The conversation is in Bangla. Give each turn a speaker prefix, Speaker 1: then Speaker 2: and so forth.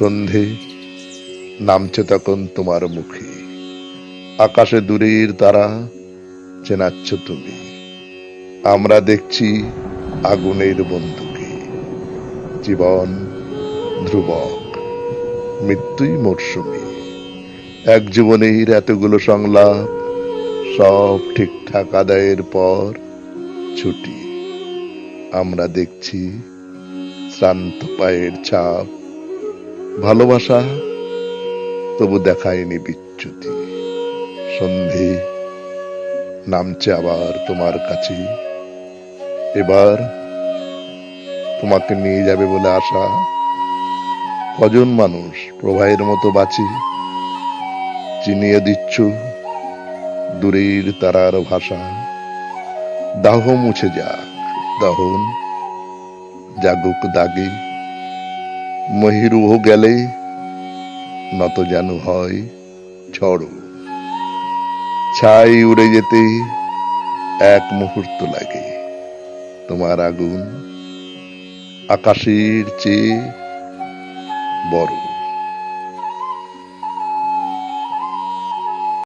Speaker 1: সন্ধে নামছে তখন তোমার মুখে। আকাশে দূরের তারা চেনাচ্ছ তুমি। আমরা দেখছি আগুনের বন্ধুকে জীবন ধ্রুবক, মৃত্যুই মরশুমি। এক জীবনের এতগুলো সংলাপ সব ঠিকঠাক আদায়ের পর ছুটি। আমরা দেখছি শ্রান্ত পায়ের ছাপ ভালোবাসা, তবু দেখায়নি বিচ্যুতি। সন্ধে নামছে আবার তোমার কাছে। এবার তোমাকে নিয়ে যাবে বলে আশা। কজন মানুষ প্রবাহের মতো বাঁচি, চিনিয়ে দিচ্ছ দূরের তারার ভাষা। দাহ মুছে যাক, দহন, জাগুক দাগে। মহিরুহ গেলে, নত যেন হয় ছড় ছাই উড়ে যেতে এক মুহূর্ত লাগে। তোমার আগুন আকাশের চেয়ে বড়।